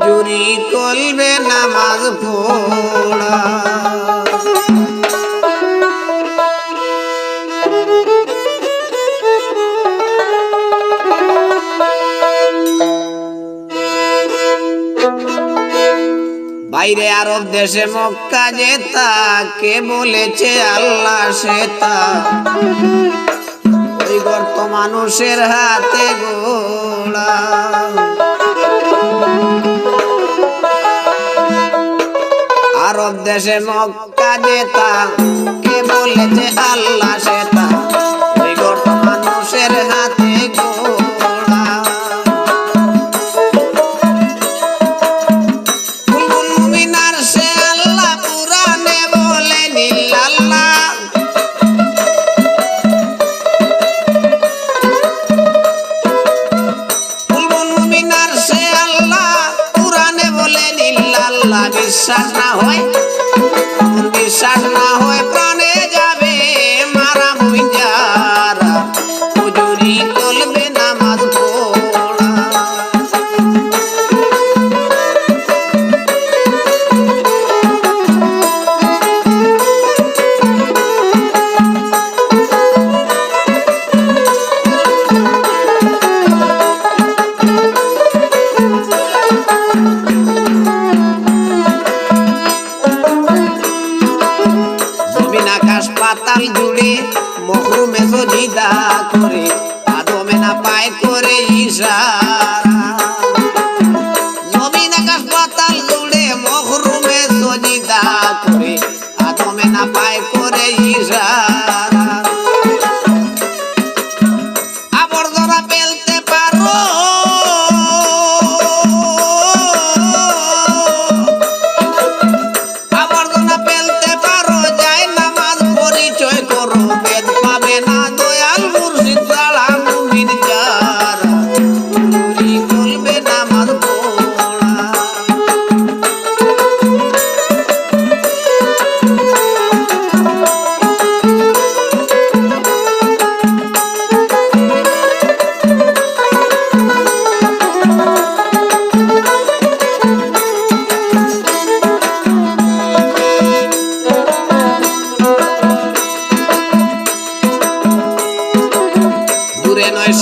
হুজুরি কলবে নামাজ পড়া। বাইরে আরব দেশে মক্কা যেতা কে বলেছে আল্লাহ সেতা? ওই গর্ত মানুষের হাতে গোড়া। আরব দেশে মক্কা দেতা কে বলেছে আল্লাহ সেতা বিশ্বাস না হয় বিশ্বাস না হয় আকাশ জুড়ে মহরুমে সজিদা করে আদমে না পায় করে ইশারা। আদমে না পায় করে ইশারা। আবর্জনা ফেলতে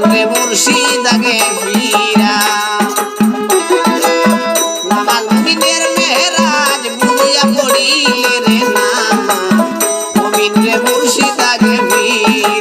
রে মুর্শিদ আগে ফিরা। নামাজ মুমিনের মেহরাজ বুঝিয়া পড়িলে রে না। মুমিন রে মুর্শিদ আগে ফিরা।